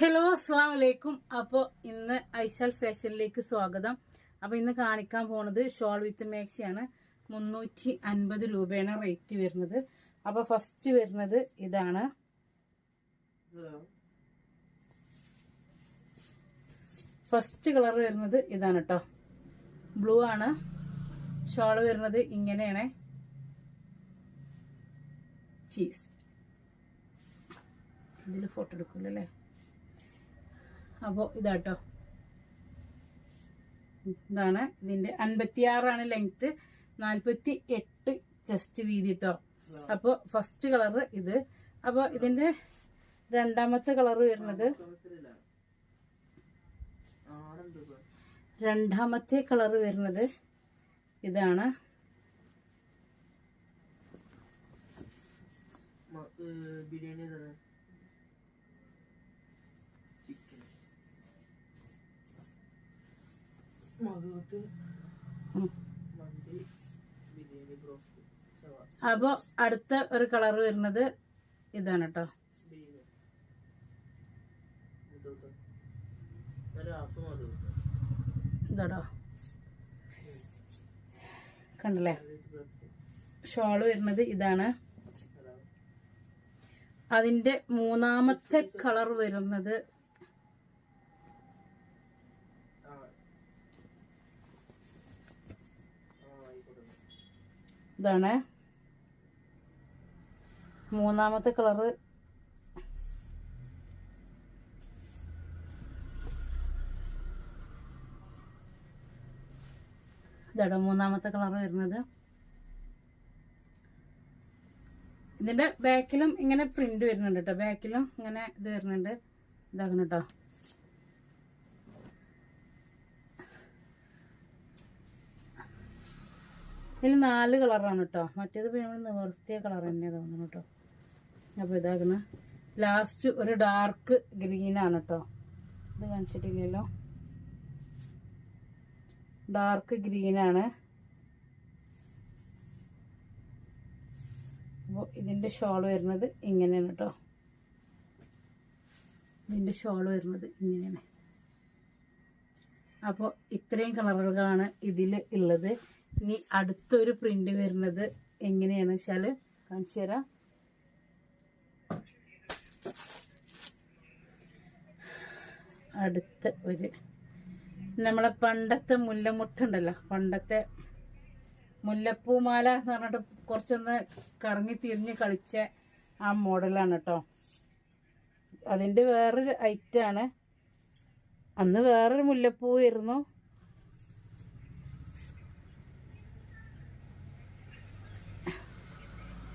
Hello അസ്സാം വലൈക്കും അപ്പോൾ ഇന്ന് ഐശാൽ ഫാഷനിലേക്ക് സ്വാഗതം. അപ്പോൾ ഇന്ന് കാണിക്കാൻ പോണത് ഷോൾ വിത്ത് മാക്സിയാണ്. മുന്നൂറ്റി അൻപത് രൂപയാണ് റേറ്റ് വരുന്നത്. അപ്പോൾ ഫസ്റ്റ് വരുന്നത് ഇതാണ്. ഫസ്റ്റ് കളർ വരുന്നത് ഇതാണ് കേട്ടോ ബ്ലൂ ആണ്. ഷോൾ വരുന്നത് ഇങ്ങനെയാണ്. ചീസ് ഇതിൽ ഫോട്ടോ എടുക്കില്ലല്ലേ അപ്പോൾ ഇതാട്ടോ. ഇതാണ് ഇതിന്റെ അൻപത്തിയാറാണ് ലെങ്ത് നാൽപ്പത്തി എട്ട് ചെസ്റ്റ് വീതി കേട്ടോ അപ്പോൾ ഫസ്റ്റ് കളറ് ഇത്. അപ്പോൾ ഇതിന്റെ രണ്ടാമത്തെ കളർ വരുന്നത് രണ്ടാമത്തെ കളർ വരുന്നത് ഇതാണ്. ബിരിയാണി അപ്പോൾ അടുത്ത ഒരു കളർ വരുന്നത് ഇതാണ് കേട്ടോ ഇതാടോ. കണ്ടല്ലേ? ഷോൾ ഷോൾ വരുന്നത് ഇതാണ്. അതിന്റെ മൂന്നാമത്തെ കളർ വരുന്നത് ആ ആ ആയിക്കോട്ടെ ഇതാണ്. മൂന്നാമത്തെ കളറ്. ഇതാണ് മൂന്നാമത്തെ കളർ വരുന്നത്. ഇതിന്റെ ബാക്കിലും ഇങ്ങനെ പ്രിന്റ് വരുന്നുണ്ട് കേട്ടോ ബാക്കിലും ഇങ്ങനെ ഇത് വരുന്നുണ്ട്. ഇതാക്കണം കേട്ടോ ഇതിൽ നാല് കളറാണ് കേട്ടോ മറ്റേത് പിന്നെ നിവർത്തിയ കളർ തന്നെ തോന്നുന്നു കേട്ടോ അപ്പോൾ ഇതാക്കണ. ലാസ്റ്റ് ഒരു ഡാർക്ക് ഗ്രീനാണ് കേട്ടോ ഇത് കാണിച്ചിട്ടില്ലല്ലോ. ഡാർക്ക് ഗ്രീനാണ് അപ്പോൾ ഇതിന്റെ ഷോൾ വരുന്നത് ഇങ്ങനെയാണ് കേട്ടോ ഇതിന്റെ ഷോൾ വരുന്നത് ഇങ്ങനെയാണ്. അപ്പോൾ ഇത്രയും കളറുകളാണ് ഇതിൽ ഉള്ളത്. ഇനി അടുത്തൊരു പ്രിന്റ് വരുന്നത് എങ്ങനെയാണ് വെച്ചാൽ കാണിച്ചു തരാം. അടുത്ത ഒരു നമ്മളെ പണ്ടത്തെ മുല്ലമുട്ടുണ്ടല്ലോ പണ്ടത്തെ മുല്ലപ്പൂമാല എന്ന് പറഞ്ഞിട്ട് കുറച്ചൊന്ന് കറങ്ങി തിരിഞ്ഞ് കളിച്ച ആ മോഡലാണ് കേട്ടോ. അതിന്റെ വേറൊരു ഐറ്റാണ് അന്ന് വേറൊരു മുല്ലപ്പൂ ആയിരുന്നു.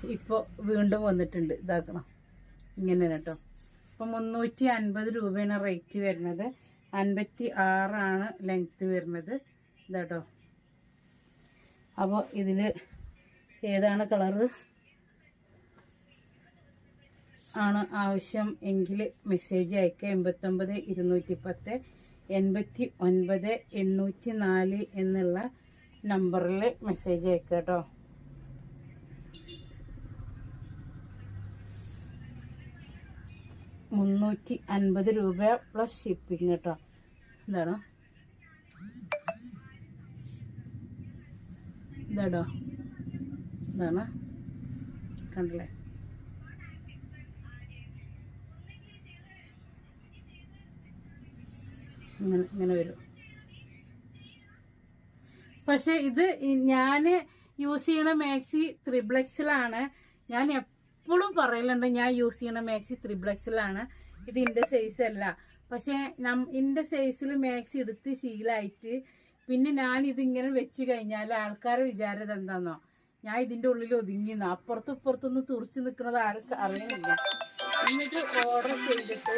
ഇപ്പോൾ വീണ്ടും വന്നിട്ടുണ്ട്. ഇതാക്കണം. ഇങ്ങനെ കേട്ടോ ഇപ്പം മുന്നൂറ്റി അൻപത് രൂപയാണ് റേറ്റ് വരുന്നത്. അൻപത്തി ആറാണ് ലെങ്ത്ത് വരുന്നത്. ഇതാട്ടോ അപ്പോൾ ഇതിൽ ഏതാണ് കളറ് ആണ് ആവശ്യം എങ്കിൽ മെസ്സേജ് അയക്കുക എൺപത്തൊമ്പത് ഇരുന്നൂറ്റി പത്ത് എൺപത്തി ഒൻപത് എണ്ണൂറ്റി നാല് എന്നുള്ള നമ്പറിൽ മെസ്സേജ് അയക്കുക കേട്ടോ മുന്നൂറ്റി അൻപത് രൂപ പ്ലസ് ഷിപ്പിംഗ് കേട്ടോ. എന്താണ് ഇതാടോ? ഇതാണ്? കണ്ടല്ലേ? ഇങ്ങനെ ഇങ്ങനെ വരും. പക്ഷെ ഇത് ഞാൻ യൂസ് ചെയ്യണ മാക്സി ത്രിബ്ലക്സിലാണ് ഞാൻ എപ്പോഴും പറയലുണ്ട് ഞാൻ യൂസ് ചെയ്യണ മാക്സി ത്രിബ്ലക്സിലാണ് ഇത് ഇന്റെ സൈസ് അല്ല. പക്ഷേ നം ഇന്റെ സൈസിൽ മാക്സി എടുത്ത് ശീലായിട്ട് പിന്നെ ഞാൻ ഇതിങ്ങനെ വെച്ച് കഴിഞ്ഞാൽ ആൾക്കാരെ വിചാരം എന്താന്നോ? ഞാൻ ഇതിന്റെ ഉള്ളിൽ ഒതുങ്ങി നിന്ന്. അപ്പുറത്തും ഇപ്പുറത്തൊന്നും തുറച്ച് നിൽക്കുന്നത് ആർക്കും അറിയുന്നില്ല എന്നിട്ട് ഓർഡർ ചെയ്തിട്ട്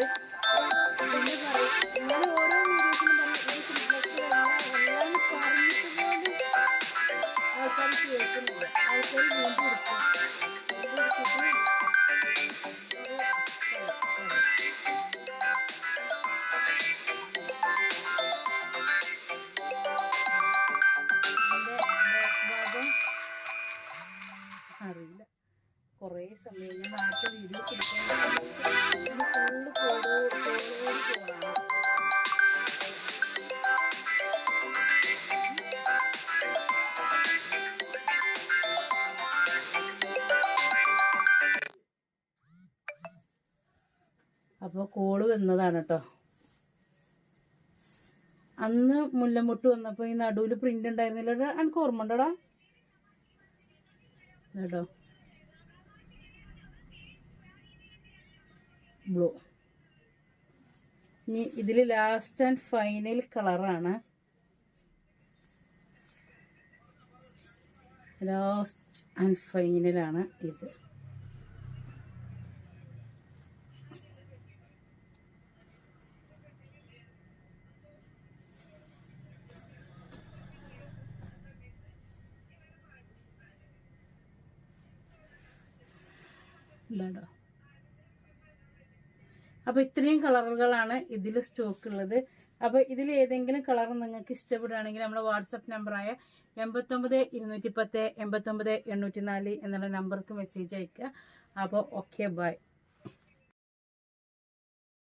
കുറേ സമയം ഞാൻ നാട്ടിൽ വീഡിയോ ഫുള്ള് അപ്പോൾ കോൾ വന്നതാണ് കേട്ടോ അന്ന് മുല്ലമുട്ട് വന്നപ്പോൾ ഈ നടുവിൽ പ്രിന്റ് ഉണ്ടായിരുന്നില്ല. എനിക്ക് ഓർമ്മ ഉണ്ടോടാ? കേട്ടോ ബ്ലൂ. ഇനി ഇതിൽ ലാസ്റ്റ് ആൻഡ് ഫൈനൽ കളറാണ് ലാസ്റ്റ് ആൻഡ് ഫൈനലാണ് ഇത്. ഇതാടോ അപ്പോൾ ഇത്രയും കളറുകളാണ് ഇതിൽ സ്റ്റോക്ക് ഉള്ളത്. അപ്പോൾ ഇതിൽ ഏതെങ്കിലും കളർ നിങ്ങൾക്ക് ഇഷ്ടപ്പെടുകയാണെങ്കിൽ നമ്മുടെ വാട്സപ്പ് നമ്പറായ എൺപത്തൊമ്പത് ഇരുന്നൂറ്റി പത്ത് എൺപത്തൊമ്പത് എണ്ണൂറ്റി നാല് എന്നുള്ള നമ്പർക്ക് മെസ്സേജ് അയക്കുക അപ്പോൾ ഓക്കെ ബൈ